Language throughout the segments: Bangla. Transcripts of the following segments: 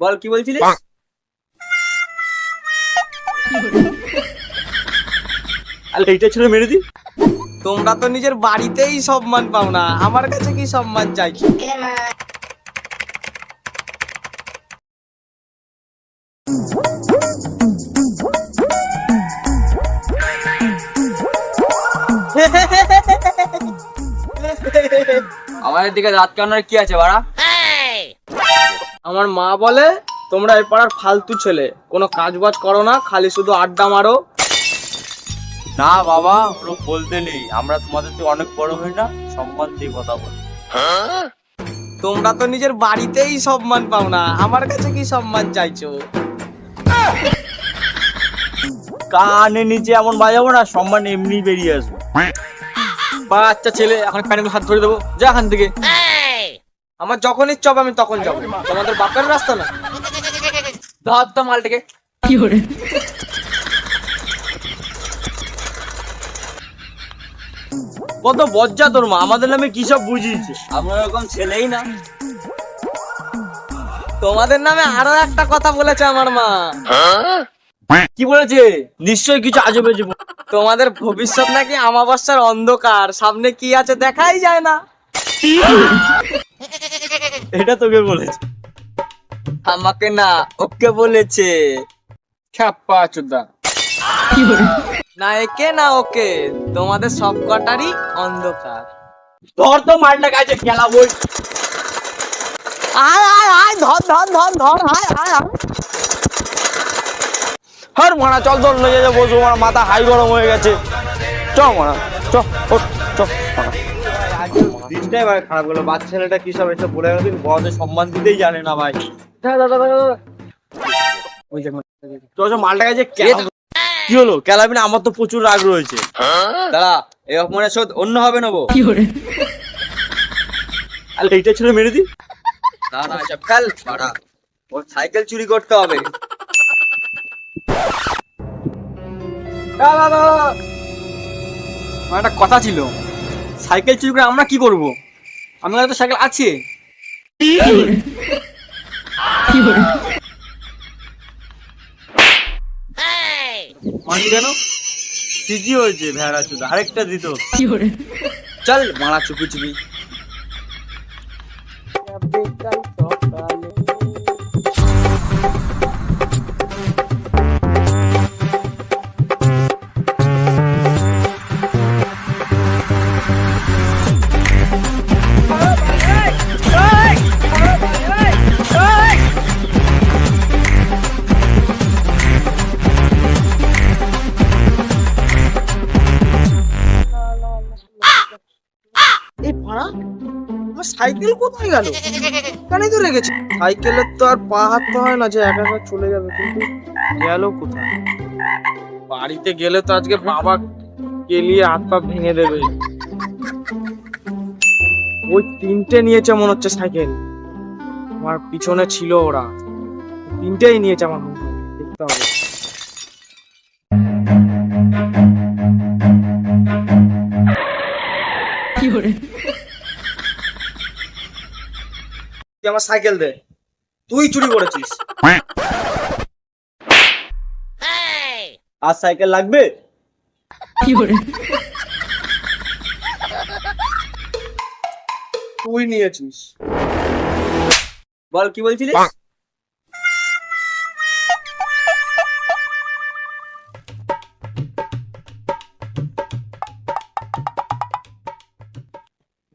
বল কি বলছিলিস? আর এইটা ছিল মেরে দি তোমরা তো নিজের বাড়িতেই সম্মান পাও না আমার কাছে কি সম্মান চাইছো আমাদের দিকে রাত কান্নার কি আছে বাড়া? আমার মা বলে তোমরা এই পাড়ার ফালতু ছেলে। কোনো কাজ বাজ করো না খালি শুধু আড্ডা মারো। না বাবা ওরা বলতে নেই। আমরা তোমাদের থেকে অনেক বড় হই না সম্মান দিয়ে কথা বলি। তোমরা তো নিজের বাড়িতেই সম্মান পাও না। আমার কাছে কি সম্মান চাইছো? কানে নিচে এমন বাজাবো না সম্মান এমনি বেরিয়ে আসবে। বাচ্চা ছেলে এখন প্যান্টগুলো হাত ধরে দেবো। যা এখান থেকে। আমার যখন ইচ্ছা হবে আমি তখন যাব। তোমাদের বাপের রাস্তা না? ধর তো মালটাকে। কত বজ্জা তোর মা আমাদের নামে কি সব বুঝিয়েছে? আমরা এরকম ছেলেই না। তোমাদের নামে আরও একটা কথা বলেছে আমার মা। কি বলেছে? নিশ্চয়ই কিছু আজবে তোমাদের ভবিষ্যৎ নাকি আমাবস্যার অন্ধকার সামনে কি আছে দেখাই যায় না। এটা তোকে বলেছে। আমাকে না ওকে বলেছে। ছাপ্পা চোদ্দা। না একে না ওকে তোমাদের সব কটারই অন্ধকার। ধর তো মালটা কাছে খেলা বই। আয় আয় আয় ধর ধর ধর ধর আয় আয় আয়। হর মানা চল চল লেগে যাব বসবো মানা মাথা হাই গরম হয়ে গেছে। চ মানা চ ওঠ, চ মানা দিনটাই ভাই খারাপ গেলো। বাচ্চা ছেলেটা কি সব এসব বলে গেল? বড়দের সম্মান দিতেই জানে না ভাই। ওই কাছে কি হলো? কেলাবি না আমার তো প্রচুর রাগ রয়েছে। দাঁড়া এই অপমানের শোধ অন্য হবে নেব। আর এইটা ছিল মেরে দি খেল বাড়া। ওর সাইকেল চুরি করতে হবে। আমার একটা কথা ছিল। সাইকেল চুরি করে আমরা কি করব? আমার তো সাইকেল আছে। মানি কেন? ঠিকই হয়েছে ভেড়া চুদা? আরেকটা দিত। চল মারা চুপি চুপি। সাইকেল কোথায় গেল? এখানেই তো রেখেছে। সাইকেলের তো আর পা হাঁটতে হয় না যে একা একা চলে যাবে, কিন্তু গেল কোথায়? বাড়িতে গেলে তো আজকে বাবা গেলিয়ে হাত পা ভেঙে দেবে। ওই তিনটে নিয়েছে মনে হচ্ছে সাইকেল। আমার পিছনে ছিল ওরা। তিনটেই নিয়েছে আমার দেখতে হবে। তুই আমার সাইকেল দে। তুই চুরি করেছিস। আর সাইকেল লাগবে? তুই নিয়েছিস। বল কি বলছিলিস?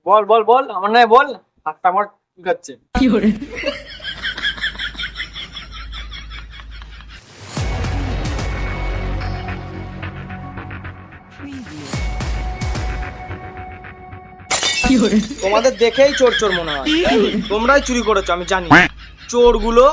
বল বল বল আমার নয় বল। হাতটা আমার গাচ্ছে। তোমাদের দেখেই চোর চোর মনে হয়। তোমরাই চুরি করেছ আমি জানি। চোরগুলো